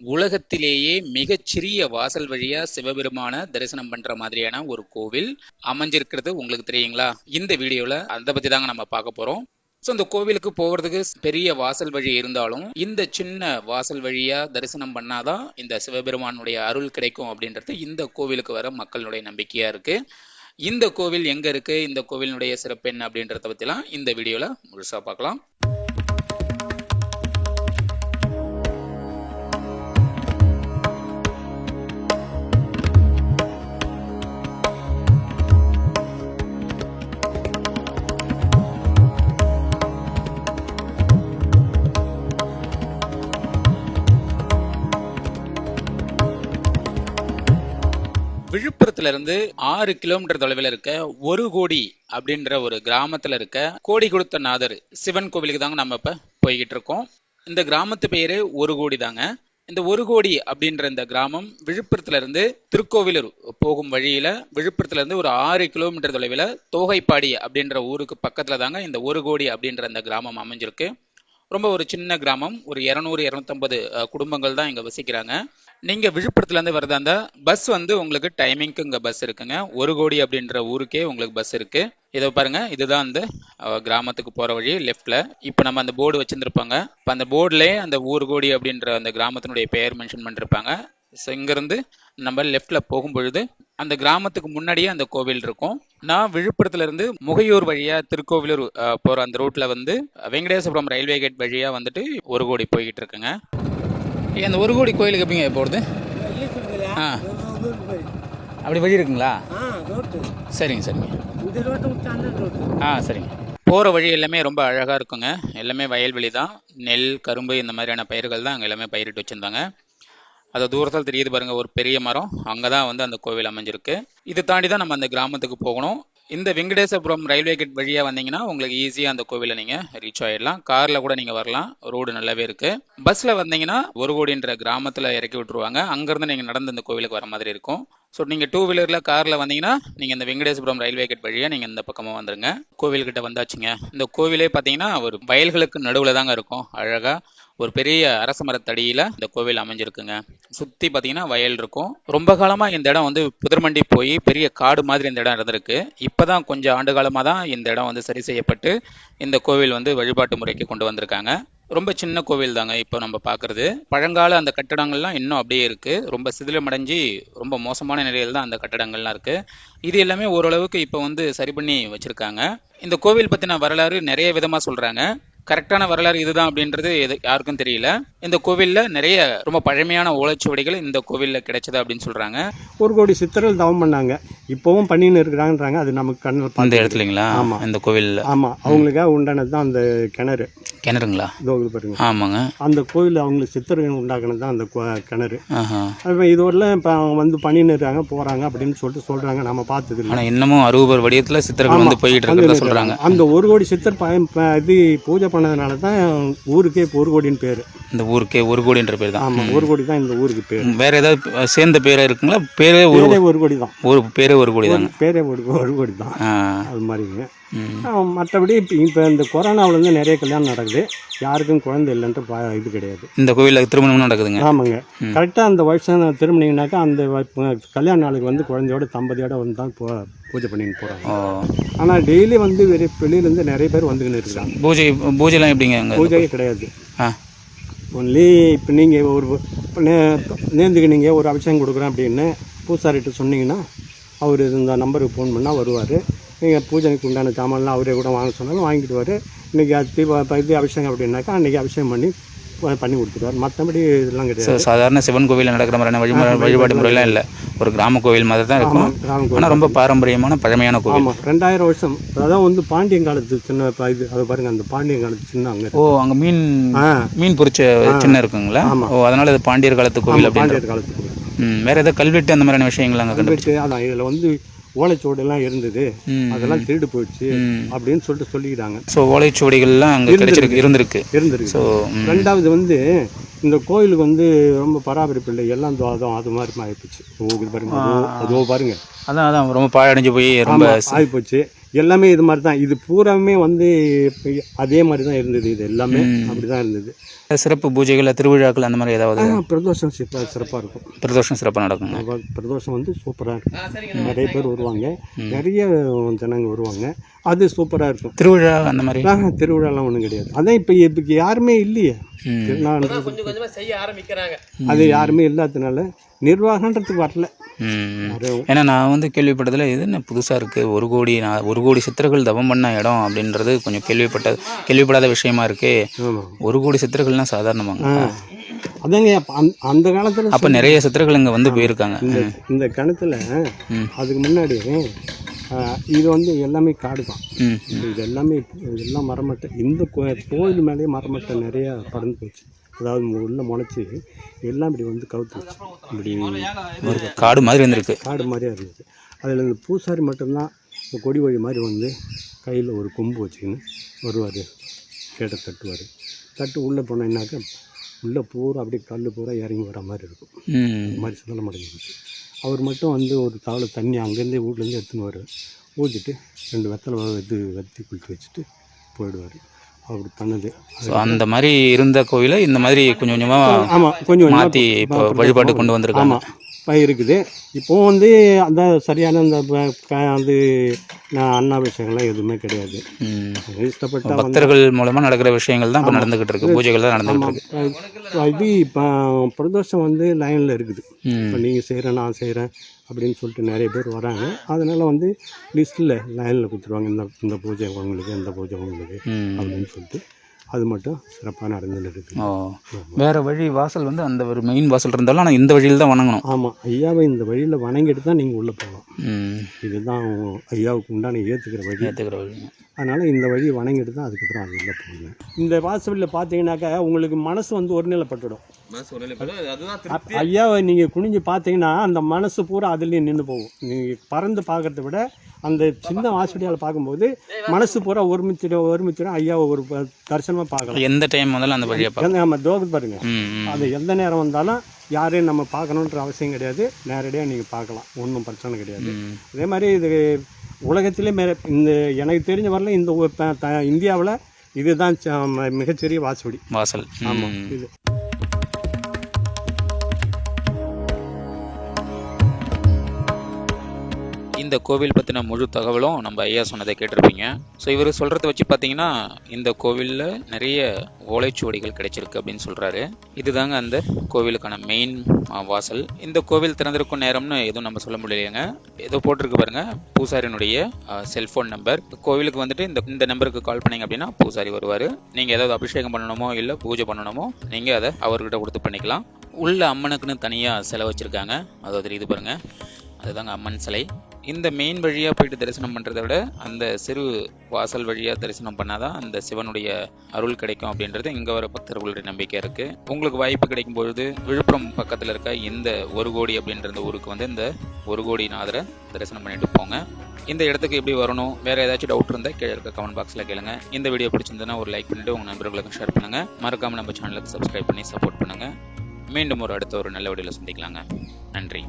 உலகத்திலேயே மிகச்சிறிய வாசல் வழியா சிவபெருமான தரிசனம் பண்ற மாதிரியான ஒரு கோவில் அமைஞ்சிருக்கிறது. உங்களுக்கு தெரியுங்களா? இந்த வீடியோல அதை பத்தி தாங்க நம்ம பார்க்க போறோம். ஸோ இந்த கோவிலுக்கு போகிறதுக்கு பெரிய வாசல் வழி இருந்தாலும் இந்த சின்ன வாசல் வழியா தரிசனம் பண்ணாதான் இந்த சிவபெருமானுடைய அருள் கிடைக்கும் அப்படின்றது இந்த கோவிலுக்கு வர மக்களுடைய நம்பிக்கையா இருக்கு. இந்த கோவில் எங்க இருக்கு? இந்த கோவிலினுடைய சிறப்பு என்ன அப்படின்றத பற்றிலாம் இந்த வீடியோவில் முழுசா பார்க்கலாம். விழுப்புரத்துல இருந்து ஆறு கிலோமீட்டர் தொலைவில் இருக்க ஒரு கோடி அப்படின்ற ஒரு கிராமத்துல இருக்க கோடி கொடுத்த நாதர் சிவன் கோவிலுக்கு தாங்க நம்ம இப்ப போய்கிட்டு இருக்கோம். இந்த கிராமத்து பேரு ஒரு கோடி தாங்க. இந்த ஒரு கோடி அப்படின்ற இந்த கிராமம் விழுப்புரத்துல இருந்து திருக்கோவிலூர் போகும் வழியில விழுப்புரத்துல இருந்து ஒரு ஆறு கிலோமீட்டர் தொலைவில் தோகைப்பாடி அப்படின்ற ஊருக்கு பக்கத்துல தாங்க இந்த ஒரு கோடி அப்படின்ற இந்த கிராமம் அமைஞ்சிருக்கு. ரொம்ப ஒரு சின்ன கிராமம். ஒரு இரநூறு இரநூத்தம்பது குடும்பங்கள் தான் இங்கே வசிக்கிறாங்க. நீங்கள் விழுப்புரத்துலேருந்து வரதா இருந்தால் பஸ் வந்து உங்களுக்கு டைமிங்க்கு இங்கே பஸ் இருக்குங்க. ஒரு கோடி அப்படின்ற ஊருக்கே உங்களுக்கு பஸ் இருக்கு. இதை பாருங்கள் இதுதான் அந்த கிராமத்துக்கு போகிற வழி லெஃப்டில் இப்போ நம்ம அந்த போர்டு வச்சுருந்துருப்பாங்க. இப்போ அந்த போர்டுலேயே அந்த ஊர் கோடி அப்படின்ற அந்த கிராமத்தினுடைய பெயர் மென்ஷன் பண்ணிருப்பாங்க. ஸோ இங்கேருந்து நம்ம லெஃப்டில் போகும்பொழுது அந்த கிராமத்துக்கு முன்னாடியே அந்த கோவில் இருக்கும். நான் விழுப்புரத்துல இருந்து முகையூர் வழியா திருக்கோவிலூர் போற அந்த ரூட்ல வந்து வெங்கடேசபுரம் ரயில்வே கேட் வழியா வந்துட்டு ஒரு கோடி போய்கிட்டு இருக்குங்க. அந்த ஒரு கோடி கோயிலுக்கு எப்படிங்க போகிறது ஆ. அப்படி வழி இருக்குங்களா? சரிங்க சரிங்க. ஆ சரிங்க. போகிற வழி எல்லாமே ரொம்ப அழகாக இருக்குங்க. எல்லாமே வயல்வெளி தான். நெல் கரும்பு இந்த மாதிரியான பயிர்கள் தான் அங்கே எல்லாமே பயிரிட்டு வச்சுருந்தாங்க. அது தூரத்தில் தெரியுது பாருங்க ஒரு பெரிய மரம். அங்கே தான் வந்து அந்த கோவில் அமைஞ்சிருக்கு. இது தாண்டி தான் நம்ம அந்த கிராமத்துக்கு போகணும். இந்த வெங்கடேசபுரம் ரயில்வே கேட் வழியாக வந்தீங்கன்னா உங்களுக்கு ஈஸியாக அந்த கோவிலை நீங்கள் ரீச் ஆகிடலாம் காரில் கூட நீங்கள் வரலாம். ரோடு நல்லாவே இருக்குது பஸ்ஸில் வந்தீங்கன்னா ஒரு கோடின்ற கிராமத்தில் இறக்கி விட்டுருவாங்க. அங்கேருந்து நீங்கள் நடந்து அந்த கோவிலுக்கு வர மாதிரி இருக்கும். ஸோ நீங்கள் டூ வீலரில் காரில் வந்தீங்கன்னா நீங்கள் இந்த வெங்கடேசபுரம் ரயில்வே கேட் வழியாக நீங்கள் இந்த பக்கமாக வந்துருங்க. கோவில்கிட்ட வந்தாச்சுங்க. இந்த கோவிலே பார்த்தீங்கன்னா ஒரு வயல்களுக்கு நடுவில் தாங்க இருக்கும். அழகாக ஒரு பெரிய அரச மரத்தடியில் இந்த கோவில் அமைஞ்சிருக்குங்க. சுற்றி பார்த்தீங்கன்னா வயல் இருக்கும். ரொம்ப காலமாக இந்த இடம் வந்து புதர்மண்டி போய் பெரிய காடு மாதிரி இந்த இடம் இருந்திருக்கு. இப்போ தான் கொஞ்சம் ஆண்டு காலமாக தான் இந்த இடம் வந்து சரி செய்யப்பட்டு இந்த கோவில் வந்து வழிபாட்டு முறைக்கு கொண்டு வந்திருக்காங்க. ரொம்ப சின்ன கோவில் தாங்க இப்போ நம்ம பார்க்குறது பழங்கால அந்த கட்டடங்கள்லாம் இன்னும் அப்படியே இருக்குது ரொம்ப சிதிலமடைஞ்சு ரொம்ப மோசமான நிலையில் தான் அந்த கட்டடங்கள்லாம் இருக்குது இது எல்லாமே ஓரளவுக்கு இப்போ வந்து சரி பண்ணி வச்சுருக்காங்க. இந்த கோவில் பற்றின வரலாறு நிறைய விதமாக சொல்கிறாங்க கரெக்டான வரலாறு இதுதான் அப்படின்றது எது யாருக்கும் தெரியல. இந்த கோவில்ல நிறைய ரொம்ப பழமையான ஓலைச்சுவடிகள் இந்த கோவில்ல கிடைச்சது அப்படின்னு சொல்றாங்க. ஒரு கோடி சித்தர்கள் தவம் பண்ணாங்க. இப்போவும் பண்ணின்னு இருக்கிறாங்கன்றாங்க. அது நமக்கு கண்ணில் பார்த்து இடத்துலங்களா? ஆமா. இந்த கோவில்ல. ஆமாம் அவங்களுக்காக உண்டானது தான் அந்த கிணறு. கிணறுங்களா? இது பாருங்க. ஆமாங்க. அந்த கோவில் அவங்களுக்கு சித்தர்கள் உண்டாக்குனது தான் அந்த கிணறு. இதுவரையிலும் இப்போ அவங்க வந்து பண்ணின்னு இருக்காங்க போகிறாங்க அப்படின்னு சொல்லிட்டு சொல்கிறாங்க நம்ம பார்த்தது இல்லை. ஆனா இன்னமும் அறுபது வடிவத்துல சித்தர்கள் வந்து போயிட்டு இருக்கிறதா சொல்றாங்க. அந்த ஒரு கோடி சித்தர் இது பூஜை பண்ணதுனால தான் ஊருக்கே இப்போ ஒரு கோடின்னு பேர். இந்த ஊருக்கே ஒரு கோடின்ற பேர் தான். ஆமாம் ஒரு கோடி தான் இந்த ஊருக்கு பேர். வேற ஏதாவது சேர்ந்த பேரா இருக்குங்களா? பேரே ஒரு ஒரு கோடி தான். ஒரு பேரே ஒரு கோடி தாங்க பேரே ஒரு ஒரு கோடி தான். அது மாதிரிங்க. மற்றபடி இப்போ இப்போ இந்த கொரோனாவிலேருந்து நிறைய கல்யாணம் நடக்குது. யாருக்கும் குழந்தை இல்லைன்ட்டு பா இது கிடையாது. இந்த கோவில்ல திருமணம் நடக்குதுங்க. ஆமாங்க. கரெக்டாக அந்த வருஷம் திரும்பினீங்கனாக்கா அந்த கல்யாண நாளுக்கு வந்து குழந்தையோட தம்பதியோட வந்து தான் போ பூஜை பண்ணின்னு போகிறாங்க ஆனால் டெய்லி வந்து வெளி வெளியிலேருந்து நிறைய பேர் வந்துக்கின்னு இருக்கிறாங்க பூஜை பூஜைலாம் எப்படிங்க? பூஜையே கிடையாது. ஆ. ஒன்லி இப்போ நீங்கள் ஒரு நே நேர்ந்துக்கினீங்க ஒரு அபிஷேகம் கொடுக்குறேன் அப்படின்னு பூசாரிட்ட சொன்னீங்கன்னா அவர் இந்த நம்பருக்கு ஃபோன் பண்ணால் வருவார். நீங்கள் பூஜைக்கு உண்டான சாமான்லாம் அவரே கூட வாங்க சொன்னாலும் வாங்கிடுவார் இன்றைக்கி அது தீப இது அபிஷேகம் அப்படின்னாக்கா அன்றைக்கி அபிஷேகம் பண்ணி பண்ணி கொடுத்துருவார். மற்றபடி இதெல்லாம் கிடையாது. சாதாரண சிவன் கோவிலில் நடக்கிற மாதிரியான வழிமுறை வழிபாடு முறையெல்லாம் இல்லை. ஒரு கிராம கோவில் மாதிரி தான் இருக்கும். ஆனால் ரொம்ப பாரம்பரியமான பழமையான கோவில். ஆமாம் ரெண்டாயிரம் வருஷம். அதான் வந்து பாண்டியன் காலத்து சின்ன ப- இது அது பாருங்கள் அந்த பாண்டியன் காலத்து சின்ன அங்கே ஓ அங்க மீன் மீன் பொரிச்ச சின்ன இருக்குங்களா? ஓ அதனால இது பாண்டியர் காலத்து கோவில் பாண்டியர் காலத்துக்கு ம் வேற ஏதாவது கல்வெட்டு அந்த மாதிரியான விஷயங்கள் அங்கே கல்வெட்டு அதான் இதில் வந்து ஓலைச்சுவடெல்லாம் இருந்தது. அதெல்லாம் திருடு போயிடுச்சு. அப்படின்னு சொல்லிட்டு சொல்லிக்கிறாங்க ஸோ ஓலைச்சுவடிகள்லாம் அங்கே கிடைச்சிருக்கு இருந்திருக்கு. இருந்திருக்கு. ஸோ ரெண்டாவது வந்து இந்த கோயிலுக்கு வந்து ரொம்ப பராமரிப்பு இல்லை. எல்லாம் துவாதம் அது மாதிரி ஆயிப்போச்சு ஓ இது பாருங்க. அதோ பாருங்க. அதான் அதான். ரொம்ப பாழடைஞ்சு போய் ரொம்ப ஆகிப்போச்சு எல்லாமே இது மாதிரி தான் இது பூராமே வந்து இப்ப அதே மாதிரி தான் இருந்தது. இது எல்லாமே அப்படி தான் இருந்தது. சிறப்பு பூஜைகள் திருவிழாக்கள் அந்த மாதிரி ஏதாவது? பிரதோஷம் சிறப்பாக சிறப்பாக இருக்கும். பிரதோஷம் சிறப்பாக அப்ப பிரதோஷம் வந்து சூப்பராக இருக்கும். நிறைய பேர் வருவாங்க. நிறைய ஜனங்க வருவாங்க. அது சூப்பராக இருக்கும். திருவிழா அந்த மாதிரி? ஆஹா, திருவிழாலாம் ஒன்றும் கிடையாது. அதான் இப்போ இப்போ யாருமே இல்லையே. கொஞ்சமா செய்ய ஆரம்பிக்கிறாங்க. அது யாருமே இல்லாததுனால நிர்வாகன்றதுக்கு வரல. ஏன்னா நான் வந்து கேள்விப்பட்டதில் இது என்ன புதுசாக இருக்குது ஒரு கோடி நான் ஒரு கோடி சித்தர்கள் தவம் பண்ண இடம் அப்படின்றது கொஞ்சம் கேள்விப்பட்ட கேள்விப்படாத விஷயமா இருக்கு. ஒரு கோடி சித்தர்கள்லாம் சாதாரணமாங்க. அதாங்க அந்த- அந்த காலத்தில் அப்போ நிறைய சித்தர்கள் இங்கே வந்து போயிருக்காங்க. இந்த கணத்தில் அதுக்கு முன்னாடி இது வந்து எல்லாமே காடு தான் இது எல்லாமே இதெல்லாம் மரமட்டை. இந்த கோயில் மேலேயே மரமட்டை நிறையா பறந்து போச்சு. அதாவது உள்ள முளைச்சி எல்லாம் இப்படி வந்து கவுத்துச்சு இப்படி ஒரு காடு மாதிரி வந்திருக்கு காடு மாதிரியா இருந்துச்சு. அதில் இந்த பூசாரி மட்டும்தான் இந்த கொடி வழி மாதிரி வந்து கையில் ஒரு கொம்பு வச்சுக்கின்னு வருவார். கேட்டை தட்டுவார். தட்டு உள்ளே போனேன்னாக்கா உள்ளே பூரா அப்படியே கல் பூரா இறங்கி வர மாதிரி இருக்கும். இந்த மாதிரி சொல்ல மாட்டேங்குது அவர் மட்டும் வந்து ஒரு தவளை தண்ணி அங்கேருந்தே வீட்லேருந்து எடுத்துன்னு வருவார். ஊற்றிட்டு ரெண்டு வெத்தலை இது வெத்தி குளிக்க வச்சுட்டு போயிடுவார். அப்படி பண்ணது. ஸோ அந்த மாதிரி இருந்த கோவிலை இந்த மாதிரி கொஞ்சம் கொஞ்சமாக ஆமாம் கொஞ்சம் மாற்றி இப்போ வழிபாட்டு கொண்டு வந்திருக்காங்க. ஆமாம் இருக்குது இப்போவும் வந்து அந்த சரியான அந்த அது அன்னாபிஷேகம்லாம் எதுவுமே கிடையாது. இஷ்டப்பட்ட பக்தர்கள் மூலமாக நடக்கிற விஷயங்கள் தான் இப்போ நடந்துகிட்டு இருக்கு. பூஜைகள் தான் நடந்துகிட்டு இருக்கு. இது இப்போ பிரதோஷம் வந்து லைனில் இருக்குது. இப்போ நீங்கள் செய்கிறேன் நான் செய்கிறேன் அப்படின்னு சொல்லிட்டு நிறைய பேர் வராங்க. அதனால் வந்து லிஸ்ட்டில் லைனில் கொடுத்துருவாங்க. இந்த இந்த பூஜை உங்களுக்கு இந்த பூஜை உங்களுக்கு அப்படின்னு சொல்லிட்டு. அது மட்டும் சிறப்பாக நடந்துன்னு இருக்குது ஓ. வேற வழி வாசல் வந்து அந்த ஒரு மெயின் வாசல் இருந்தாலும் ஆனால் இந்த வழியில் தான் வணங்கணும். ஆமாம் ஐயாவை இந்த வழியில் வணங்கிட்டு தான் நீங்கள் உள்ளே போகலாம் இதுதான் ஐயாவுக்கு உண்டான ஏற்றுக்கிற வழி. ஏற்றுக்கிற வழி அதனால் இந்த வழி வணங்கிட்டு தான் அதுக்கப்புறம் அது உள்ளே போகணும் இந்த வாசலில் பார்த்தீங்கன்னாக்கா உங்களுக்கு மனசு வந்து ஒருநிலைப்பட்டுடும். ஐயாவை நீங்கள் குனிஞ்சு பார்த்தீங்கன்னா அந்த மனசு பூரா அதுலேயே நின்று போகும். நீங்கள் பறந்து பார்க்கறத விட அந்த சின்ன ஹாஸ்பிட்டலில் பார்க்கும்போது மனசு பூரா ஒருமிச்சிடும் ஒருமிச்சிடும். ஐயாவை ஒரு ப- தரிசனமா பார்க்கலாம் எந்த டைம் வந்தாலும் அந்த வழியை பார்க்க எந்த- நம்ம தோகு பாருங்க. ம் ம். அது எந்த நேரம் வந்தாலும் யாரையும் நம்ம பார்க்கணுன்ற அவசியம் கிடையாது. நேரடியாக நீங்கள் பார்க்கலாம். ஒன்றும் பிரச்சனை கிடையாது. அதே மாதிரி இது உலகத்திலே மே இந்த எனக்கு தெரிஞ்ச வரல இந்த இந்தியாவில் இதுதான் மிகச்சிறிய வாசுபடி வாசல். ஆமாம். இது. இந்த கோவில் பற்றின முழு தகவலும் நம்ம ஐயா சொன்னதை கேட்டிருப்பீங்க. ஸோ இவர் சொல்கிறத வச்சு பார்த்தீங்கன்னா இந்த கோவிலில் நிறைய ஓலைச்சுவடிகள் கிடைச்சிருக்கு அப்படின்னு சொல்கிறாரு இதுதாங்க அந்த கோவிலுக்கான மெயின் வாசல். இந்த கோவில் திறந்திருக்கும் நேரம்னு எதுவும் நம்ம சொல்ல முடியலைங்க ஏதோ போட்டிருக்கு பாருங்க பூசாரினுடைய செல்ஃபோன் நம்பர் கோவிலுக்கு வந்துட்டு இந்த இந்த நம்பருக்கு கால் பண்ணீங்க அப்படின்னா பூசாரி வருவார். நீங்கள் ஏதாவது அபிஷேகம் பண்ணணுமோ இல்லை பூஜை பண்ணணுமோ நீங்கள் அதை அவர்கிட்ட கொடுத்து பண்ணிக்கலாம். உள்ள அம்மனுக்குன்னு தனியாக செலவு வச்சுருக்காங்க. அதாவது இது பாருங்கள் அதுதாங்க அம்மன் சிலை. இந்த மெயின் வழியாக போயிட்டு தரிசனம் பண்ணுறதை விட அந்த சிறு வாசல் வழியாக தரிசனம் பண்ணாதான் அந்த சிவனுடைய அருள் கிடைக்கும் அப்படின்றது இங்கே வர பக்தர்களுடைய நம்பிக்கை இருக்குது உங்களுக்கு வாய்ப்பு கிடைக்கும் பொழுது விழுப்புரம் பக்கத்தில் இருக்க இந்த ஒரு கோடி அப்படின்ற இந்த ஊருக்கு வந்து இந்த ஒரு கோடி நாதரை தரிசனம் பண்ணிட்டு போங்க. இந்த இடத்துக்கு எப்படி வரணும் வேறு ஏதாச்சும் டவுட் இருந்தால் கீழே இருக்க கமெண்ட் பாக்ஸில் கேளுங்க. இந்த வீடியோ பிடிச்சிருந்ததுன்னா ஒரு லைக் பண்ணிட்டு உங்கள் நண்பர்களுக்கும் ஷேர் பண்ணுங்கள் மறக்காமல் நம்ம சேனலுக்கு சப்ஸ்கிரைப் பண்ணி சப்போர்ட் பண்ணுங்கள் மீண்டும் ஒரு அடுத்த ஒரு நல்ல வீடியோவில் சந்திக்கலாங்க. நன்றி.